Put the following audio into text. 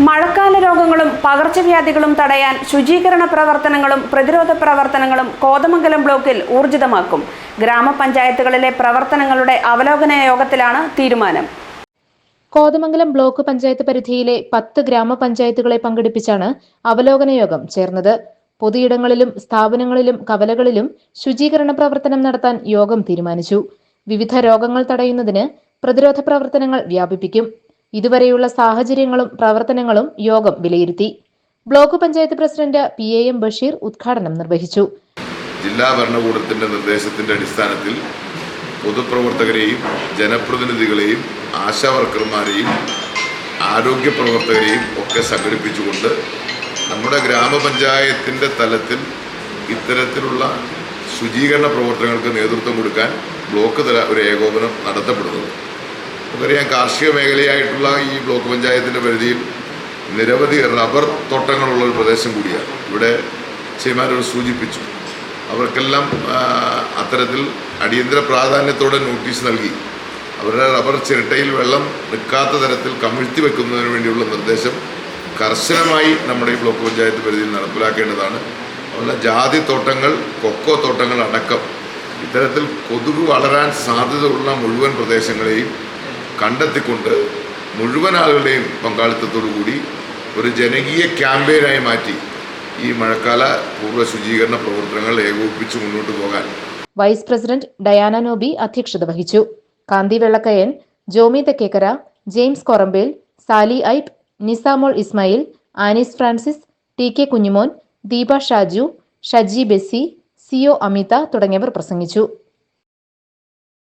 മഴക്കാല രോഗങ്ങളും പകർച്ചവ്യാധികളും തടയാൻ ശുചീകരണ പ്രവർത്തനങ്ങളും പ്രതിരോധ പ്രവർത്തനങ്ങളും കോതമംഗലം ബ്ലോക്കിൽ ഊർജിതമാക്കും. ഗ്രാമപഞ്ചായത്തുകളിലെ പ്രവർത്തനങ്ങളുടെ അവലോകന യോഗത്തിലാണ് തീരുമാനം. കോതമംഗലം ബ്ലോക്ക് പഞ്ചായത്ത് പരിധിയിലെ പത്ത് ഗ്രാമപഞ്ചായത്തുകളെ പങ്കെടുപ്പിച്ചാണ് അവലോകന യോഗം ചേർന്നത്. പൊതുയിടങ്ങളിലും സ്ഥാപനങ്ങളിലും കവലകളിലും ശുചീകരണ പ്രവർത്തനം നടത്താൻ യോഗം തീരുമാനിച്ചു. വിവിധ രോഗങ്ങൾ തടയുന്നതിന് പ്രതിരോധ പ്രവർത്തനങ്ങൾ വ്യാപിപ്പിക്കും. ഇതുവരെയുള്ള സാഹചര്യങ്ങളും പ്രവർത്തനങ്ങളും യോഗം വിലയിരുത്തി. Block panchayat president P A M Basheer ഉദ്ഘാടനം നിർവഹിച്ചു. ജില്ലാ ഭരണകൂടത്തിന്റെ നിർദ്ദേശത്തിന്റെ അടിസ്ഥാനത്തിൽ പൊതുപ്രവർത്തകരെയും ജനപ്രതിനിധികളെയും ആശാ ആശാവർക്കർമാരെയും ആരോഗ്യ പ്രവർത്തകരെയും ഒക്കെ സംഘടിപ്പിച്ചുകൊണ്ട് നമ്മുടെ ഗ്രാമപഞ്ചായത്തിന്റെ തലത്തിൽ ഇത്തരത്തിലുള്ള ശുചീകരണ പ്രവർത്തനങ്ങൾക്ക് നേതൃത്വം കൊടുക്കാൻ ബ്ലോക്ക് തല ഒരു ഏകോപനം നടത്തപ്പെടുന്നത് നമുക്കറിയാം കാർഷിക മേഖലയായിട്ടുള്ള ഈ ബ്ലോക്ക് പഞ്ചായത്തിന്റെ പരിധിയിൽ നിരവധി റബ്ബർ തോട്ടങ്ങളുള്ള ഒരു പ്രദേശം കൂടിയാണ്. ഇവിടെ ചെയ്മാരോട് സൂചിപ്പിച്ചു. അവർക്കെല്ലാം അത്തരത്തിൽ അടിയന്തര പ്രാധാന്യത്തോടെ നോട്ടീസ് നൽകി. അവരുടെ റബ്ബർ ചിരട്ടയിൽ വെള്ളം നിൽക്കാത്ത തരത്തിൽ കമിഴ്ത്തി വെക്കുന്നതിന് വേണ്ടിയുള്ള നിർദ്ദേശം കർശനമായി നമ്മുടെ ഈ ബ്ലോക്ക് പഞ്ചായത്ത് പരിധിയിൽ നടപ്പിലാക്കേണ്ടതാണ്. അതുപോലെ ജാതി തോട്ടങ്ങൾ കൊക്കോ തോട്ടങ്ങൾ അടക്കം ഇത്തരത്തിൽ കൊതുക് വളരാൻ സാധ്യതയുള്ള മുഴുവൻ പ്രദേശങ്ങളെയും കണ്ടെത്തിക്കൊണ്ട് മുഴുവൻ ആളുകളുടെയും പങ്കാളിത്തത്തോടു കൂടി ഒരു ജനകീയ ക്യാമ്പയിനായി മാറ്റി ഈ മഴക്കാല പൂർവ ശുചീകരണ പ്രവർത്തനങ്ങൾ ഏകോപിപ്പിച്ച് മുന്നോട്ട് പോകാൻ. വൈസ് പ്രസിഡന്റ് ഡയാന നോബി അധ്യക്ഷത വഹിച്ചു. Kanthi Vellakkayan Jomy Thekkekkara James Korambel Sally Aipe Nisamol Ismail Anis Francis T K Kunjumon Deepa Shaju Shaji Bessy CO Amitha തുടങ്ങിയവർ പ്രസംഗിച്ചു.